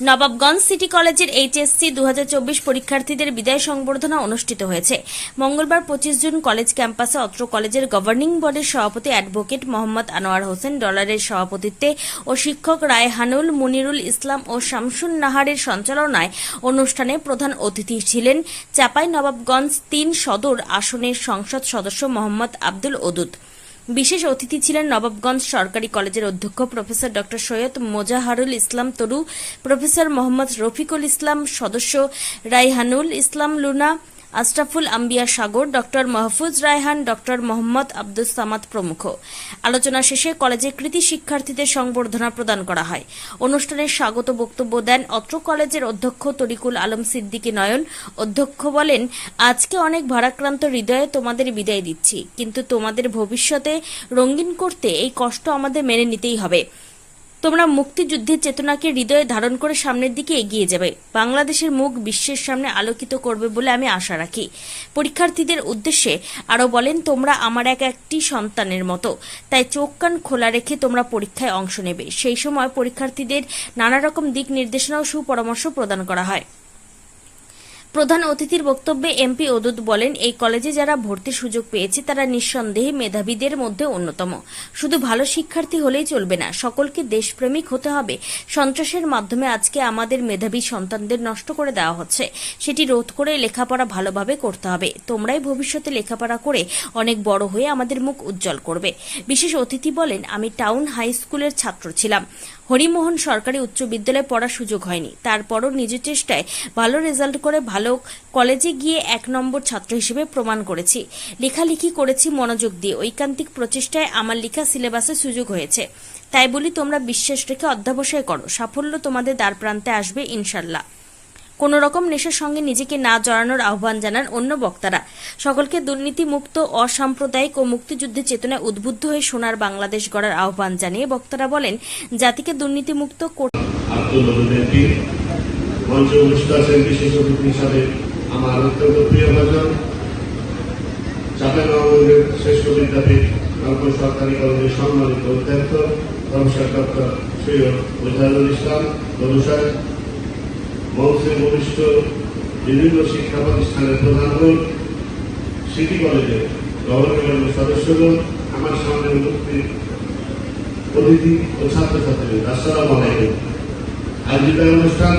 Nawabganj city কলেজের HSC দু হাজার চব্বিশ পরীক্ষার্থীদের বিদায় সংবর্ধনা অনুষ্ঠিত হয়েছে। মঙ্গলবার পঁচিশ জুন কলেজ ক্যাম্পাসে অত্র কলেজের গভর্নিং বোর্ডের সভাপতি অ্যাডভোকেট মোহাম্মদ আনোয়ার হোসেন, ডলারের সভাপতিত্বে ও শিক্ষক রায়হানুল মুনিরুল ইসলাম ও শামসুন নাহারের সঞ্চালনায় অনুষ্ঠানে প্রধান অতিথি ছিলেন চাপাই নবাবগঞ্জ তিন সদর আসনের সংসদ সদস্য মোহাম্মদ আব্দুল ওদুদ। বিশেষ অতিথি ছিলেন নবাবগঞ্জ সরকারি কলেজের অধ্যক্ষ প্রফেসর ড সৈয়দ মোজাহারুল ইসলাম তরু, প্রফেসর মোহাম্মদ রফিকুল ইসলাম সদস্য রাইহানুল ইসলাম লুনা আশরাফুল আম্বিয়া সাগর, ডক্টর মাহফুজ রায়হান, ডক্টর মোহাম্মদ আব্দুস সামাদ প্রমুখ। আলোচনা শেষে কলেজে কৃতি শিক্ষার্থীদের সংবর্ধনা প্রদান করা হয়। অনুষ্ঠানে স্বাগত বক্তব্য দেন অত্র কলেজের অধ্যক্ষ তরিকুল আলম সিদ্দিকী নয়ন। অধ্যক্ষ বলেন, আজকে অনেক ভারাক্রান্ত হৃদয়ে তোমাদের বিদায় দিচ্ছি, কিন্তু তোমাদের ভবিষ্যতে রঙিন করতে এই কষ্ট আমাদের মেনে নিতেই হবে। তোমরা মুক্তিযুদ্ধের চেতনাকে হৃদয়ে ধারণ করে সামনের দিকে এগিয়ে যাবে। বাংলাদেশের মুখ বিশ্বের সামনে আলোকিত করবে বলে আমি আশা রাখি। পরীক্ষার্থীদের উদ্দেশ্যে আরও বলেন, তোমরা আমার এক একটি সন্তানের মতো। তাই চোখ কান খোলা রেখে তোমরা পরীক্ষায় অংশ নেবে। সেই সময় পরীক্ষার্থীদের নানা রকম দিক নির্দেশনা ও সুপরামর্শ প্রদান করা হয়। প্রধান অতিথির বক্তব্যে এমপি ওদুদ বলেন, এই কলেজে যারা ভর্তির সুযোগ পেয়েছে, তারা নিঃসন্দেহে মেধাবীদের মধ্যে অন্যতম। শুধু ভালো শিক্ষার্থী হলেই চলবে না, সকলকে দেশপ্রেমিক হতে হবে। সন্ত্রাসের মাধ্যমে আজকে আমাদের মেধাবী সন্তানদের নষ্ট করে দেওয়া হচ্ছে। সেটি রোধ করে লেখাপড়া ভালোভাবে করতে হবে। তোমরাই ভবিষ্যতে লেখাপড়া করে অনেক বড় হয়ে আমাদের মুখ উজ্জ্বল করবে। বিশেষ অতিথি বলেন, আমি টাউন হাই স্কুলের ছাত্র ছিলাম। হরিমোহন সরকারি উচ্চ বিদ্যালয়ে পড়ার সুযোগ হয়নি। তারপরও নিজের চেষ্টায় ভালো রেজাল্ট করে ভালো কলেজে গিয়ে এক নম্বর ছাত্র হিসেবে প্রমাণ করেছি। লেখালেখি করেছি মনোযোগ দিয়ে। ঐকান্তিক প্রচেষ্টায় আমার লেখা সিলেবাসে সুযোগ হয়েছে। তাই বলি তোমরা বিশ্বাস রেখে অধ্যাবসায় করো। সাফল্য তোমাদের দ্বার প্রান্তে আসবে ইনশাল্লাহ। কোন রকম নেশার সঙ্গে নিজেকে না জড়ানোর আহ্বান জানান অন্য বক্তারা। সকলকে দুর্নীতিমুক্ত, অসাম্প্রদায়িক ও মুক্তিযুদ্ধের চেতনায় উদ্বুদ্ধ হয়ে সোনার বাংলাদেশ গড়ার আহ্বান জানিয়ে বক্তারা বলেন, জাতিকে দুর্নীতিমুক্ত করতে মঞ্চ অনুষ্ঠিত আছেন বিশেষ অতিথি হিসাবে আমার অত্যন্ত প্রিয় ভাজন চাঁপাইনবাবগঞ্জের শ্রেষ্ঠ বিদ্যাপীঠ রংপুর সরকারি কলেজের সম্মানিত অধ্যক্ষ, প্রফেসর ডক্টর সৈয়দ মোজাহুল ইসলাম অনুসার মৌসুম বরিষ্ঠ বিভিন্ন শিক্ষা প্রতিষ্ঠানের প্রধানগণ সিটি কলেজের গভর্নমেন্ট সদস্যগণ, আমার সামনে উপস্থিত অতিথি ও ছাত্রছাত্রী আসসালামু আলাইকুম। বিদায় অনুষ্ঠান